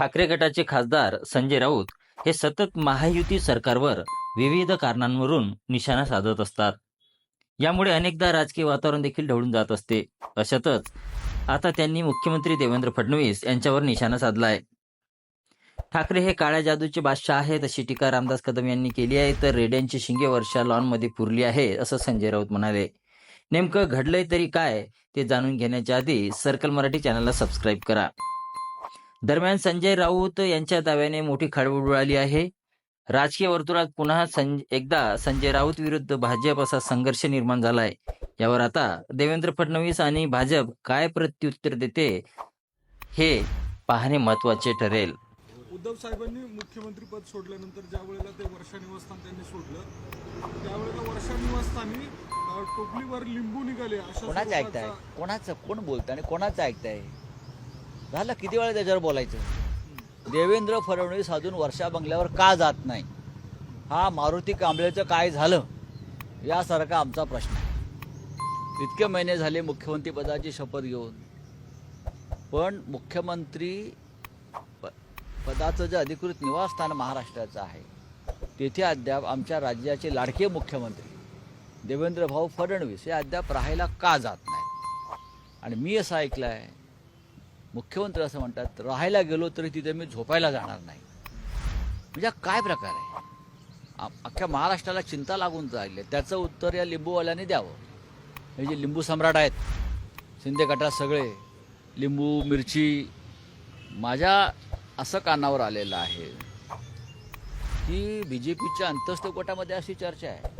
ठाकरे गटाचे खासदार संजय राऊत हे सतत महायुती सरकारवर विविध कारणांवरून निशाणा साधत असतात. यामुळे अनेकदा राजकीय वातावरण देखील ढवळून जात असते. अशातच आता त्यांनी मुख्यमंत्री देवेंद्र फडणवीस यांच्यावर निशाणा साधलाय. ठाकरे हे काळ्या जादूचे बादशाह आहेत अशी टीका रामदास कदम यांनी केली आहे. तर रेड्यांची शिंगे वर्षा लॉनमध्ये पुरली आहे असं संजय राऊत म्हणाले. नेमकं घडलंय तरी काय ते जाणून घेण्याच्या आधी सर्कल मराठी चॅनलला सबस्क्राईब करा. दरम्यान संजय राऊत यांच्या दाव्याने मोठी खळबळ उडाली आहे. राजकीय वर्तुळात पुन्हा सं एकदा संजय राऊत विरुद्ध भाजप असा संघर्ष निर्माण झालाय. यावर आता देवेंद्र फडणवीस आणि भाजप काय प्रत्युत्तर देते हे पाहणे महत्त्वाचे ठरेल. उद्धव साहेबांनी मुख्यमंत्रीपद सोडल्यानंतर ज्या वेळेला ते वर्षा निवासस्थान त्यांनी सोडलं त्यावेळेला वर्षा निवासस्थानी टोपलीवर लिंबू निघाले कोणाचं ऐकताय? कोणाचं? कोण बोलतं आणि कोणाचं ऐकताय झालं किती वेळा त्याच्यावर बोलायचं? देवेंद्र फडणवीस अजून वर्षा बंगल्यावर का जात नाही? हा मारुती कांबळेचं काय झालं? यासारखा आमचा प्रश्न इतके महिने झाले मुख्यमंत्रीपदाची शपथ घेऊन. पण मुख्यमंत्री प पदाचं जे अधिकृत निवासस्थान महाराष्ट्राचं आहे तेथे अद्याप आमच्या राज्याचे लाडके मुख्यमंत्री देवेंद्र भाऊ फडणवीस हे अद्याप राहायला का जात नाहीत? आणि मी असं ऐकलं आहे मुख्यमंत्री असं म्हणतात राहायला गेलो तरी तिथे मी झोपायला जाणार नाही. म्हणजे काय प्रकार आहे? अख्ख्या महाराष्ट्राला चिंता लागून राहिली. आहे. त्याचं उत्तर या लिंबूवाल्याने द्यावं. हे जे लिंबू सम्राट आहेत शिंदे गटात सगळे लिंबू मिरची माझ्या असं कानावर आलेलं आहे. की बी जे पीच्या अंतस्थ गटामध्ये अशी चर्चा आहे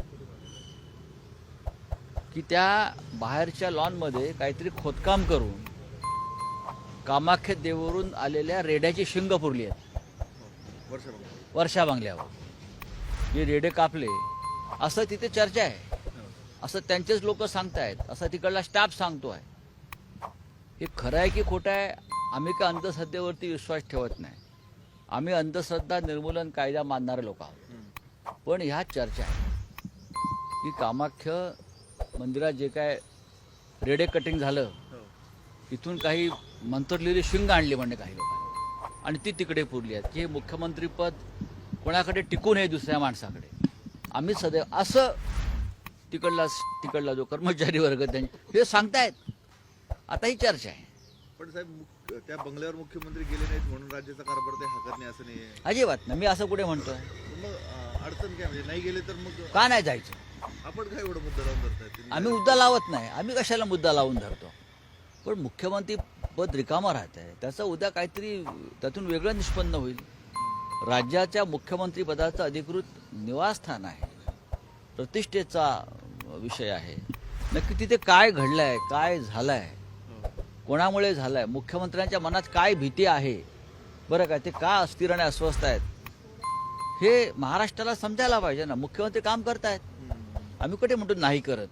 की त्या बाहेरच्या लॉनमध्ये काहीतरी खोदकाम करून कामाख्य देवरून आलेल्या रेड्याची शिंग पुरली आहेत. वर्षा बांगल्यावर. जे रेडे कापले असं तिथे चर्चा आहे. असं त्यांचेच लोक सांगतायत. असं तिकडला स्टाफ सांगतो आहे हे खरं आहे की खोटं आहे? आम्ही का अंधश्रद्धेवरती विश्वास ठेवत नाही. आम्ही अंधश्रद्धा निर्मूलन कायदा मानणारे लोक आहोत. पण ह्या चर्चा आहे. की कामाख्य मंदिरात जे काय रेडे कटिंग झालं तिथून काही मंत्रलेली शिंग आणली म्हणजे काही लोकांनी. आणि ती तिकडे पुरली आहेत. की हे मुख्यमंत्रीपद कोणाकडे टिकून आहे दुसऱ्या माणसाकडे? आम्ही सदैव असं तिकडला तिकडला जो कर्मचारी वर्ग त्यांचे हे सांगतायत. आता ही चर्चा आहे. पण साहेब त्या बंगल्यावर मुख्यमंत्री गेले नाहीत म्हणून राज्याचा कारभार ते हातात नाही असं नाही आहे अजिबात नाही. मी असं कुठे म्हणतोय? मग अडचण काय? म्हणजे नाही गेले तर मग का नाही जायचं? आपण काय एवढं मुद्दा लावून धरताय? आम्ही मुद्दा लावत नाही. आम्ही कशाला मुद्दा लावून धरतो? पण मुख्यमंत्री पद रिकामा राहत आहे. त्याचं उद्या काहीतरी त्यातून वेगळं निष्पन्न होईल. राज्याच्या मुख्यमंत्री पदाचं अधिकृत निवासस्थान आहे. प्रतिष्ठेचा विषय आहे. नक्की तिथे काय घडलं आहे काय झालं आहे कोणामुळे झालं आहे मुख्यमंत्र्यांच्या मनात काय भीती आहे बरं काय ते का अस्थिर आणि अस्वस्थ आहेत? हे महाराष्ट्राला समजायला पाहिजे ना. मुख्यमंत्री काम करतायत. आम्ही कुठे म्हणतो नाही करत?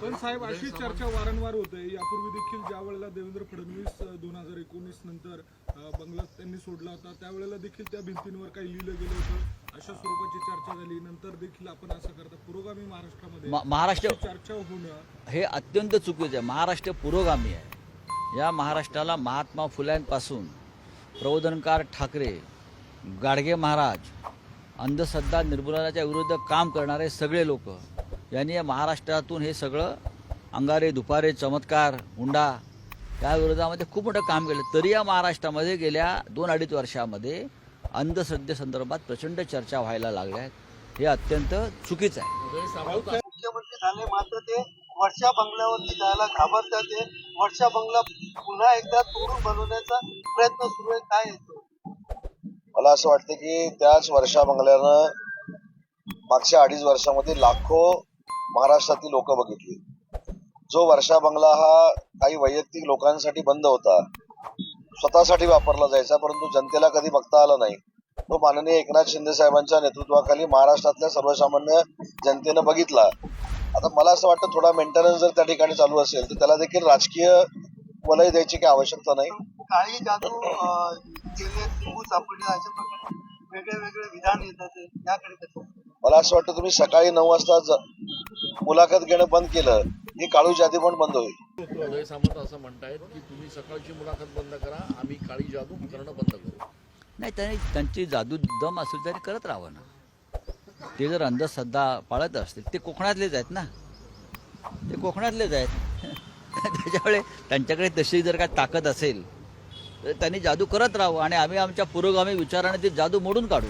पण साहेब अशी चर्चा वारंवार होते यापूर्वी देखील ज्या वेळेला देवेंद्र फडणवीस दोन हजार एकोणीस नंतर बंगला त्यांनी सोडला होता त्यावेळेला देखील त्या भिंतींवर काही लिहिलं गेलं होतं. अशा स्वरूपाची चर्चा झाली. नंतर देखील आपण असं करता पुरोगामी महाराष्ट्रामध्ये महाराष्ट्र चर्चा होणं हे अत्यंत चुकीचं आहे. महाराष्ट्र पुरोगामी आहे. या महाराष्ट्राला महात्मा फुल्यांपासून प्रबोधनकार ठाकरे गाडगे महाराज अंधश्रद्धा निर्मूलनाच्या विरुद्ध काम करणारे सगळे लोक यांनी या महाराष्ट्रातून हे सगळं अंगारे दुपारे चमत्कार हुंडा या विरोधामध्ये खूप मोठं काम केलं. तरी या महाराष्ट्रामध्ये गेल्या दोन अडीच वर्षामध्ये अंधश्रद्धेसंदर्भात प्रचंड चर्चा व्हायला लागल्या आहेत. हे अत्यंत चुकीचं आहे. मुख्यमंत्री झाले मात्र ते वर्षा बंगल्यावरती जायला घाबरतात ते. वर्षा बंगला पुन्हा एकदा तोडून बनवण्याचा प्रयत्न सुरू आहे. काय येतो मला असं वाटतं की त्याच वर्षा बंगल्यानं मागच्या अडीच वर्षामध्ये लाखो महाराष्ट्रातील लोक बघितली. जो वर्षा बंगला हा काही वैयक्तिक लोकांसाठी बंद होता स्वतःसाठी वापरला जायचा परंतु जनतेला कधी बघता आला नाही. तो माननीय एकनाथ शिंदे साहेबांच्या नेतृत्वाखाली महाराष्ट्रातल्या सर्वसामान्य जनतेनं बघितला. आता मला असं वाटतं थोडा मेंटेनन्स जर त्या ठिकाणी चालू असेल तर त्याला देखील राजकीय वलय द्यायची काही आवश्यकता नाही. काळी जादू वेगळे वेगळे विधान येतात याकडे कसं? मला असं वाटतं तुम्ही सकाळी नऊ वाजता मुलाखत घेणं बंद केलं की काळू जादी पण बंद होईल. उदय सामंत असं म्हणतायत की तुम्ही सकाळची मुलाखत बंद करा आम्ही काळी जादू करणं बंद करू. नाही त्यांनी त्यांची जादू दम असेल तरी करत राहावं ना. ते जर अंधश्रद्धा पाळत असतील ते कोकणातलेच आहेत ना. ते कोकणातलेच आहेत. त्याच्यामुळे त्यांच्याकडे तशी जर काय ताकद असेल तर त्यांनी जादू करत राहावं आणि आम्ही आमच्या पुरोगामी विचाराने ती जादू मोडून काढू.